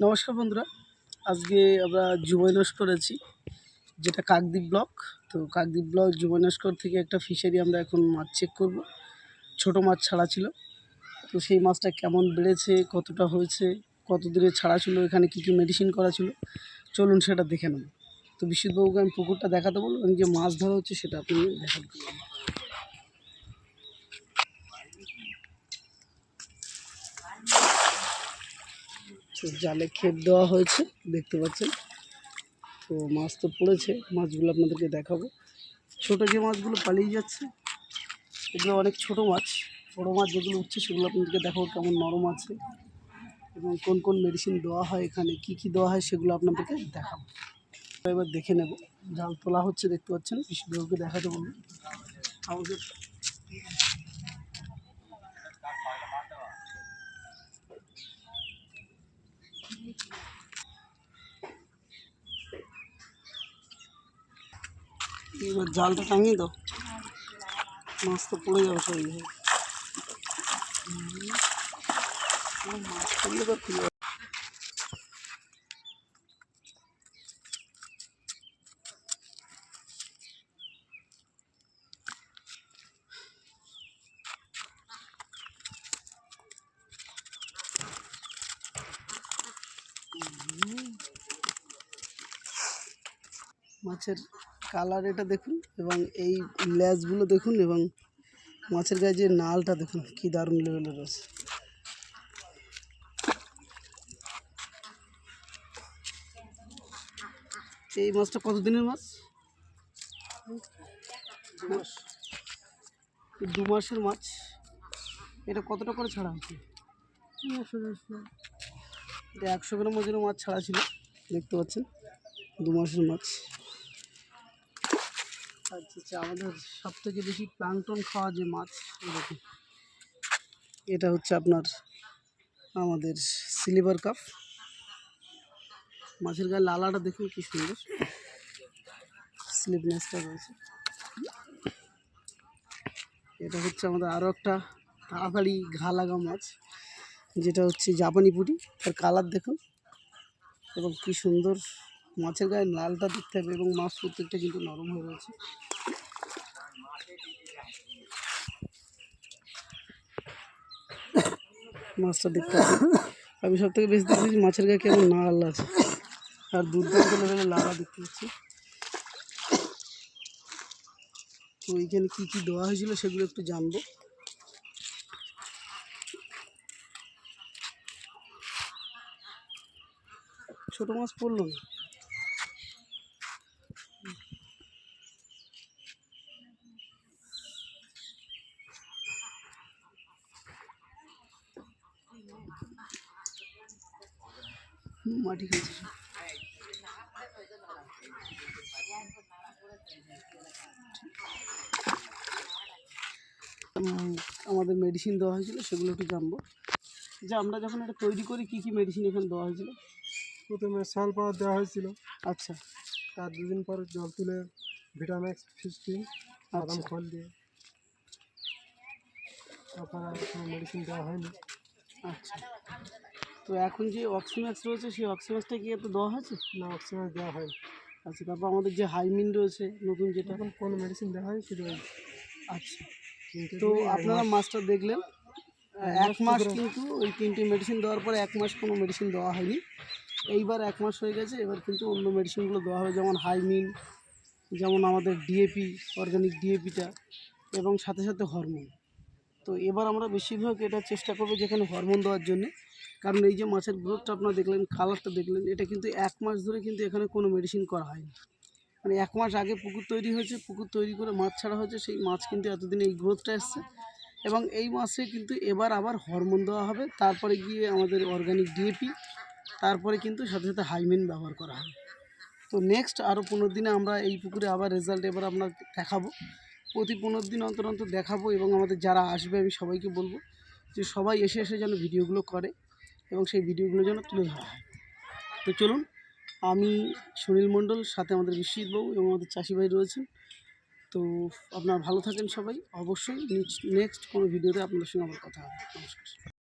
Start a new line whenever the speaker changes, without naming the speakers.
নমস্কার বন্ধুরা, আজকে আমরা যুবনস্কর আছি যেটা কাকদ্বীপ ব্লক। তো কাকদ্বীপ ব্লক যুবনস্কর থেকে একটা ফিশারি আমরা এখন মাছ চেক করব। ছোট মাছ ছাড়া ছিল। তো সেই মাছটা কেমন বেড়েছে, কতটা হয়েছে কত দূরে ছাড়া ছিল, এখানে কী কী মেডিসিন করা ছিল, চলুন সেটা দেখে নেব। তো বিশ্বজিৎবাবুকে আমি পুকুরটা দেখাতে বলব এবং যে মাছ ধরা হচ্ছে সেটা আপনি দেখাতে তো জালে ক্ষেপ দেওয়া হয়েছে, দেখতে পাচ্ছেন। তো মাছ তো পড়েছে, মাছগুলো আপনাদেরকে দেখাবো। ছোট যে মাছগুলো পালিয়ে যাচ্ছে, এগুলো অনেক ছোট মাছ। বড়ো মাছ যেগুলো উঠছে, সেগুলো আপনাদেরকে দেখাবো কেমন নরম আছে এবং কোন কোন মেডিসিন দেওয়া হয় এখানে, কি কি দেওয়া হয় সেগুলো আপনাদেরকে দেখাবো। এবার দেখে নেব। জাল তোলা হচ্ছে, দেখতে পাচ্ছেন। বিশ্বদেবকে দেখাতে বলব। আমাদের এবার জালটা টাঙিয়ে দাও মাছ তো পড়ে যাবে সব এইভাবে হুম। ও, মাছ পড়লে তো খুলে যাবে। মাছের কালার এটা দেখুন এবং এই ল্যাজগুলো দেখুন এবং মাছের গায়ে যে নালটা দেখুন কি দারুণ লেভেলের আছে। এই মাছটা কত দিনের মাছ? দু মাসের মাছ। এটা কতটা করে ছাড়া হচ্ছে এটা একশো গ্রাম ওজনের মাছ ছাড়া ছিল দেখতে পাচ্ছেন দু মাসের মাছ। আচ্ছা আচ্ছা আমাদের সব থেকে বেশি প্লাংটন খাওয়া যে মাছ এটা হচ্ছে আপনার আমাদের সিলিভার কাপ। মাছের গায়ে লালাটা দেখুন কি সুন্দর। স্লিপনেসটা রয়েছে। এটা হচ্ছে আমাদের আরও একটা তাড়াতাড়ি ঘা লাগা মাছ, যেটা হচ্ছে জাপানি পুরি তার কালার দেখুন। এবং কি সুন্দর মাছের গায়ে লালটা দেখতে হবে এবং মাছ প্রত্যেকটা কিন্তু নরম হয়ে রয়েছে। মাছটা দেখতে আমি সব থেকে বেশি দেখতেছি মাছের গায়ে কেমন নাল আছে। আর দুর্দান্ত লেভেলের লালা দেখতে পাচ্ছি। তো এইখানে কী কী দেওয়া হয়েছিল সেগুলো একটু জানব। ছোটো মাছ পড়ল না? মাটি খেয়েছে আমাদের মেডিসিন দেওয়া হয়েছিল সেগুলো একটু জানব। যে আমরা যখন এটা তৈরি করি কী কী মেডিসিন এখানে দেওয়া হয়েছিল?
প্রথমে সাল পাওয়ার দেওয়া হয়েছিল।
আচ্ছা।
তার দুদিন পর জল তুলে ভিটাম্যাক্স ফিফটিন বাদাম
আচ্ছা।
খোল দিয়ে। তারপর আর কোনো মেডিসিন দেওয়া হয়নি।
আচ্ছা। তো এখন যে অক্সিম্যাক্স রয়েছে সেই অক্সিম্যাক্সটা কি এত দেওয়া হয়েছে?
না অক্সিজেন দেওয়া হয়
আচ্ছা তারপর আমাদের যে হাইমিন রয়েছে নতুন যেটা।
এখন কোনো মেডিসিন দেওয়া হয় সেটা
আচ্ছা। তো আপনারা মাছটা দেখলেন। এক মাস কিন্তু ওই তিনটি মেডিসিন দেওয়ার পরে এক মাস কোনো মেডিসিন দেওয়া হয়নি। এইবার এক মাস হয়ে গেছে এবার কিন্তু অন্য মেডিসিনগুলো দেওয়া হবে যেমন হাইমিন যেমন আমাদের ডিএপি অর্গানিক ডিএপিটা এবং সাথে সাথে হরমোন তো এবার আমরা বেশিরভাগ এটা চেষ্টা করব যেখানে হরমোন দেওয়ার জন্য। কারণ এই যে মাছের গ্রোথটা আপনারা দেখলেন কালারটা দেখলেন, এটা কিন্তু এক মাস ধরে কিন্তু এখানে কোনো মেডিসিন করা হয়নি। মানে এক মাস আগে পুকুর তৈরি হয়েছে, পুকুর তৈরি করে মাছ ছাড়া হয়েছে, সেই মাছ কিন্তু এতদিন এই গ্রোথটা এসছে। এবং এই মাসে কিন্তু এবার আবার হরমোন দেওয়া হবে, তারপরে গিয়ে আমাদের অর্গানিক ডিএপি তারপরে কিন্তু সাথে সাথে হাইমেন ব্যবহার করা হবে। তো নেক্সট আরও পনেরো দিনে আমরা এই পুকুরে আবার রেজাল্ট এবার আপনার দেখাবো। প্রতি পনেরো দিন অন্তর অন্তর দেখাবো এবং আমাদের যারা আসবে আমি সবাইকে বলব যে সবাই এসে এসে যেন ভিডিওগুলো করে। এবং সেই ভিডিওগুলো যেন তুলে ধরা হয়। তো চলুন, আমি সুনীল মণ্ডল, সাথে আমাদের বিশ্বজিৎ বাবু এবং আমাদের চাষিভাই রয়েছেন। তো আপনারা ভালো থাকেন সবাই। অবশ্যই নেক্সট কোনো ভিডিওতে আপনাদের সঙ্গে আমার কথা হবে। নমস্কার।